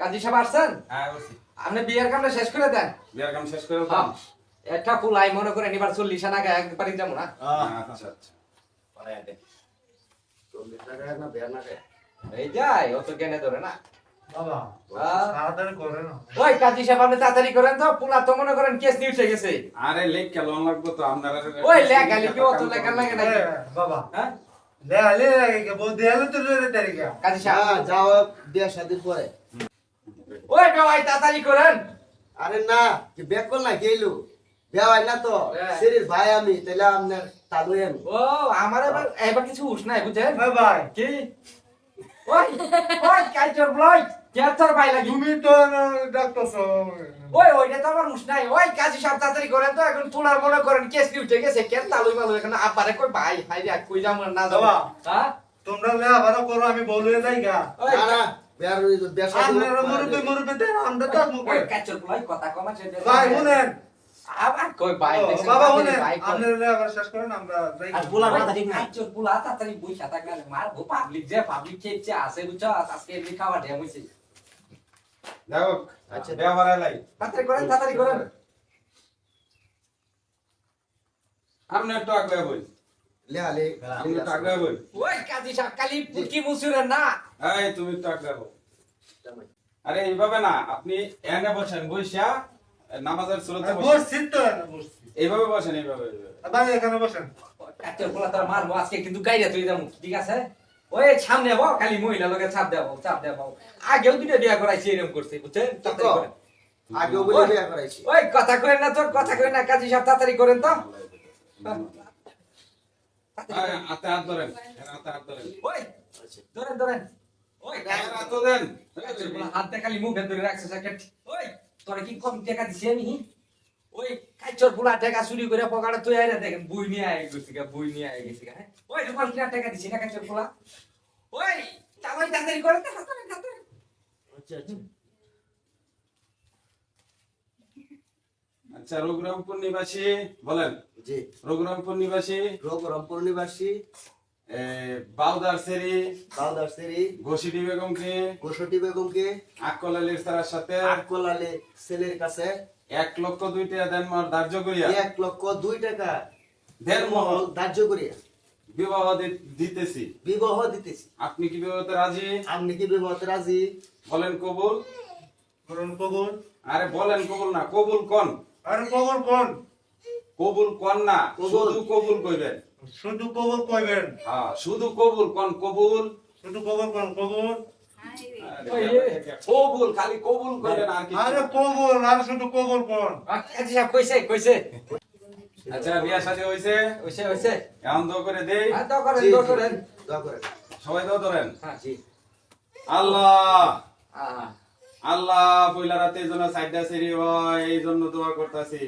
কাজী সাহেব আসছেন হ্যাঁ, আপনি বিয়ের কামটা শেষ করে দেন বিয়ার কাম শেষ করে হ্যাঁ দাও। একটা মনে করেন এবার চল্লিশ আনা একবারই যাব না আচ্ছা, আচ্ছা। এই যাই অত জ্ঞানে ধরে না. Ah. না। ওই কাজী সাহেব আপনি তাড়াতাড়ি করেন তো পুলা তো মনে করেন কেস গেছে। আরে লেখ কে লোন লাগবো তো আপনারা ওই লেখা লিখি অত লেখা লাগে না। হ্যাঁ. কাজী সাহেব। যাও বিয়া পরে। ওই ভাই তাড়াতাড়ি করেন। আরে না কি বেক না গেলু বিয়া হয় না তো হ্যাঁ। ভাই আমি তাহলে আপনার তালু আমি ও আমার এবার এবার কিছু উঠ নাই বুঝছেন? bye. কি? ওই ওই কাইচর ব্লয় লাগি? তুমি তো। ওই ওইটা তো আমার উঠ নাই। ওই কাজী সাহেব তাড়াতাড়ি করেন তো এখন তোলার মনে করেন কেস নিয়ে উঠে গেছে। কেন তালুই মালু এখানে আপারে কই ভাই? হাই রে কই যাম না যাব। হ্যাঁ? তোমরা le আবার করো আমি বলে যাই গা। না না তো পাবলিক যে পাবলিক আছে বুঝছ? আজকে খাওয়া ড্যাম হইছে আচ্ছা। বিয়া বাড়াই লাই। তাড়াতাড়ি করেন তাড়াতাড়ি করেন আপনি একটু আগে বই লে আলে আপনি একটু আগে বই ওই কাজী সাহেব খালি পুটকি মুসুরের না এই তুমি একটু আগে বই আরে এইভাবে না আপনি এনে বসেন বইসা নামাজের সুরতে বসেন বসছি তো বসছি। এইভাবে বসেন এইভাবে এইভাবে। ভাই এখানে বসেন। কাইচর পুলা তোর মারবো আজকে কিন্তু গাইরা তুই যাব ঠিক আছে ওই সামনে বো খালি মহিলা লোকে চাপ দেবো চাপ দেবো। আগেও দুটো বিয়া করাইছি এরকম করছে বুঝছেন? আগেও বলে বিয়া করাইছি। ওই কথা করেন না তোর কথা করেন না কাজী সাহেব তাড়াতাড়ি করেন তো। আরে, হাতে হাত ধরেন হাত ধরেন। ওই ধরেন ধরেন। ওই হাত দিয়ে মুখে ধরে রাখছে একটা ওই তোরা কি কম টাকা দিছি আমি? ওই কাইচর পুলা টাকা চুরি করে পকেটে তুই আইরা দেখেন বই নিয়ে আই গেছি গা বই নিয়ে আই গেছি গা হ্যাঁ? ওই দোকান কিনা টাকা দিছি না কাইচর পুলা ওই তাড়াতাড়ি তাড়াতাড়ি করে তো হাতে হাতে আচ্ছা আচ্ছা। আচ্ছা রঘুরামপুর নিবাসী বলেন। জি। রঘুরামপুর নিবাসী রঘুরামপুর নিবাসী। ঘষিটি বেগমকে বেগমকে। আকল সাথে। ছেলের কাছে। এক লক্ষ দুই টাকা দেন মার ধার্য করিয়া। এক লক্ষ দুই টাকা দেড় মহল ধার্য করিয়া। বিবাহ দিতেছি। বিবাহ দিতেছি। আপনি কি বিবাহতে রাজি? আপনি কি বিবাহতে রাজি? বলেন কবুল। করুন কবুল। আরে বলেন কবুল না কবুল কোন। আরে কবুল কোন? কবুল কোন না কবুল। শুধু কবুল কইবেন। শুধু কবুল কইবেন। হ্যাঁ শুধু কবুল কোন কবুল। শুধু কবুল কোন কবুল। কবুল খালি কবুল কইবেন আর কি আরে কবুল আর শুধু কবুল কোন? কাজী কইছে কইছে। আচ্ছা বিয়া শাদী হইছে? হইছে হইছে। এখন দো করে দেই। করেন জি, করেন দোয়া করেন। সবাই দাও ধরেন। হ্যাঁ জি। আল্লাহ। আহ। আল্লাহ পয়লা রাতে যেন সাইডা সেরি হয় এই জন্য দোয়া করতেছি।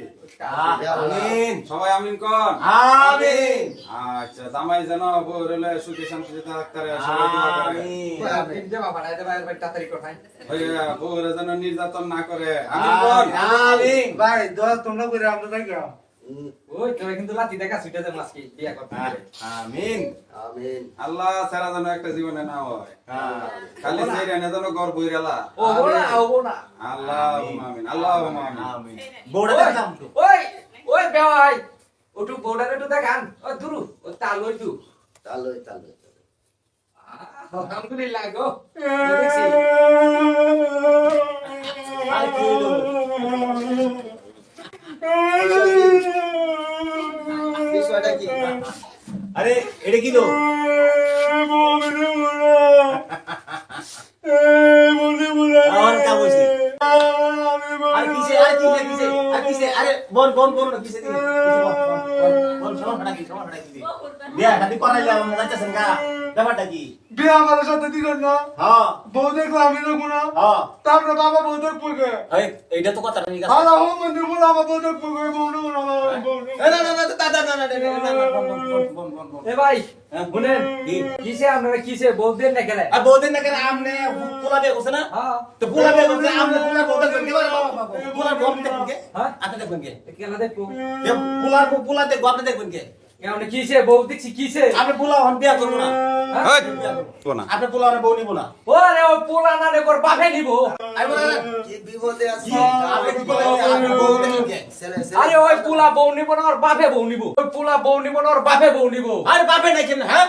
আমিন। সবাই আমিন কোন আমিন। আচ্ছা জামাই যেন বউর সুখে শান্তিতে থাকতে পারে, সবাই দোয়া করে। আমিন। দেবা বাড়াই দেবা এবার তাড়াতাড়ি কোথায় ওই বউরে যেন নির্যাতন না করে। আমিন কোন আমিন। ভাই দোয়া তোমরা করে আমরা। উম, ওই তোরা কিন্তু লাতি দেখা ছুটে যাব আজকে বিয়া করতে আমিন। আমিন। আল্লাহ সারা যেন একটা জীবনে না হয়। খালি সেই রেনে যেন গর বইরালা ও না ও না। আল্লাহ আমিন আল্লাহ আমিন। ওই, ওই ওই বেওয়াই ওটু বোর্ডার একটু দেখান। ও দুরু ও তালো একটু তালই তালই তালই। আলহামদুলিল্লাহ গো। আর কি হলো? বিষয়টা কি আরে এটা কি লো আমার কাম হইছে আর কিসে আর কি কিসে আর কিসে কোন কোন বল না কিসে দিকে বল সমস্যাটা কি সমস্যাটা কি বিয়া শাদি করাইলাম যাচ্ছেন গা ব্যাপারটা কি বিয়ে আমার সাথে দিলেন না হ্যাঁ বউ দেখলাম আমি দেখব না হ্যাঁ তারপরে বাবা বউ দেখব এইটা তো কথা ঠিক আছে হালা হো মন্দির বলে আমার বউ দেখব বউ বউ না না না না না না, না, না, না, বন, বন, বন, বন, বন, বন। এ ভাই হ্যাঁ? শুনেন কিসে আপনারা কিসে বলতেন না কেন আর বউদিন না কেন আমনে পোলা বিয়ে করছে না হ্যাঁ তো পোলা বিয়ে করছে আমনে পোলা বউ দেখবেন কে বাবা বাবা পোলা বউ দেখবেন কে হ্যাঁ? আপনি দেখবেন কে কেলা দেখো কে পোলা দেখব আপনি দেখবেন কে এমন কিসে বউ দেখছি কিসে আপনি পোলা হন বিয়া করব না। হ্যাঁ? এই, বো না। আপনি পোলা হন বউ নিবো না। ওরে ও পোলা না রে কর বাপে নিব। কি বিপদে আছি? আরে ওই পোলা বউ নিব না ওর বাপে বউ নিব। ওই পোলা বউ নিব না ওর বাপে বউ নিব। আরে বাপে নাই কেন হ্যাঁ?